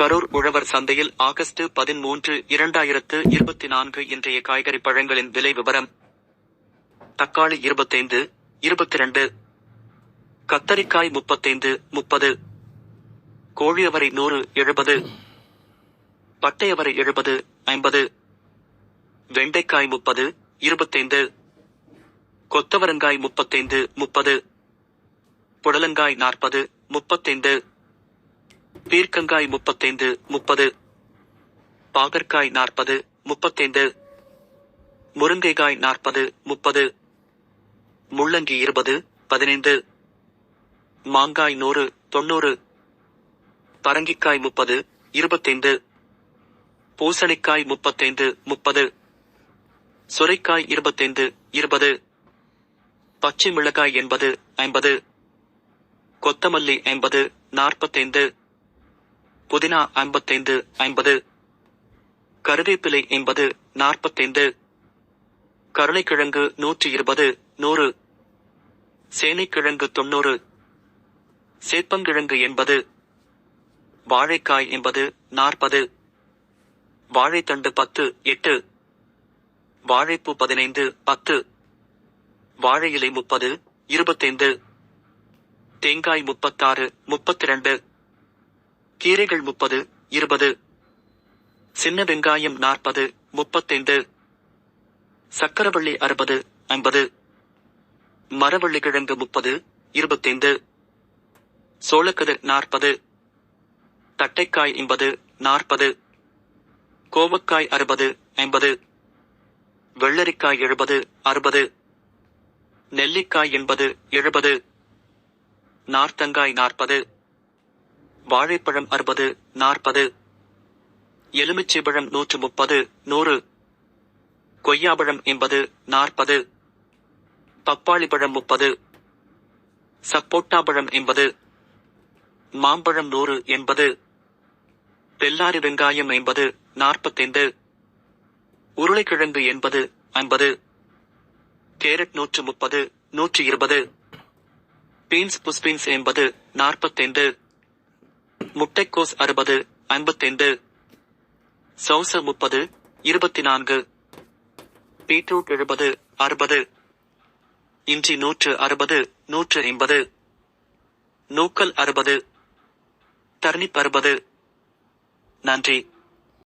கரூர் உழவர் சந்தையில் ஆகஸ்ட் பதிமூன்று இரண்டாயிரத்து இருபத்தி நான்கு இன்றைய காய்கறி பழங்களின் விலை விவரம். தக்காளி இருபத்தைந்து இருபத்தி ரெண்டு கத்தரிக்காய் முப்பத்தைந்து முப்பது கோழியவரை நூறு எழுபது பட்டையவரை எழுபது ஐம்பது வெண்டைக்காய் முப்பது இருபத்தைந்து கொத்தவரங்காய் முப்பத்தைந்து முப்பது புடலங்காய் நாற்பது முப்பத்தைந்து பீர்க்கங்காய் முப்பத்தைந்து முப்பது. பாகற்காய் நாற்பது முப்பத்தைந்து. முருங்கைக்காய் நாற்பது முப்பது. முள்ளங்கி இருபது பதினைந்து. மாங்காய் நூறு தொண்ணூறு. பரங்கிக்காய் முப்பது இருபத்தைந்து. பூசணிக்காய் முப்பத்தைந்து முப்பது. சுரைக்காய் இருபத்தைந்து இருபது. பச்சை மிளகாய் எண்பது ஐம்பது. கொத்தமல்லி ஐம்பது நாற்பத்தைந்து. புதினா ஐம்பத்தைந்து ஐம்பது. கருவேப்பிலை எண்பது நாற்பத்தைந்து. கருணைக்கிழங்கு நூற்றி இருபது நூறு. சேனைக்கிழங்கு தொண்ணூறு. சேப்பங்கிழங்கு எண்பது. வாழைக்காய் எண்பது நாற்பது. வாழைத்தண்டு பத்து எட்டு. வாழைப்பூ பதினைந்து பத்து. வாழை இலை முப்பது இருபத்தைந்து. தேங்காய் முப்பத்தாறு முப்பத்தி ரெண்டு கீரைகள் முப்பது இருபது. சின்ன வெங்காயம் நாற்பது முப்பத்தைந்து. சக்கரவள்ளி அறுபது ஐம்பது. மரவள்ளி கிழங்கு முப்பது இருபத்தைந்து. சோளக்கதிர் நாற்பது. தட்டைக்காய் எண்பது நாற்பது. கோவக்காய் அறுபது ஐம்பது. வெள்ளரிக்காய் எழுபது அறுபது. நெல்லிக்காய் எண்பது எழுபது. நார்த்தங்காய் நாற்பது. வாழைப்பழம் அறுபது நாற்பது. எலுமிச்சைப்பழம் நூற்று முப்பது நூறு. கொய்யாப்பழம் எண்பது நாற்பது. பப்பாளி பழம் முப்பது. சப்போட்டா பழம் எண்பது. மாம்பழம் நூறு எண்பது. பெல்லாரி வெங்காயம் எண்பது நாற்பத்தைந்து. உருளைக்கிழங்கு எண்பது ஐம்பது. கேரட் நூற்று முப்பது நூற்றி இருபது. பீன்ஸ் புஸ்பீன்ஸ் எண்பது நாற்பத்தைந்து. முட்டைக்கோஸ் அறுபது ஐம்பத்தைந்து. சௌச முப்பது இருபத்தி நான்கு பீட்ரூட் எழுபது அறுபது. இஞ்சி நூற்று அறுபது நூற்று எண்பது நூக்கல் அறுபது. தர்ணிப் அறுபது. நன்றி.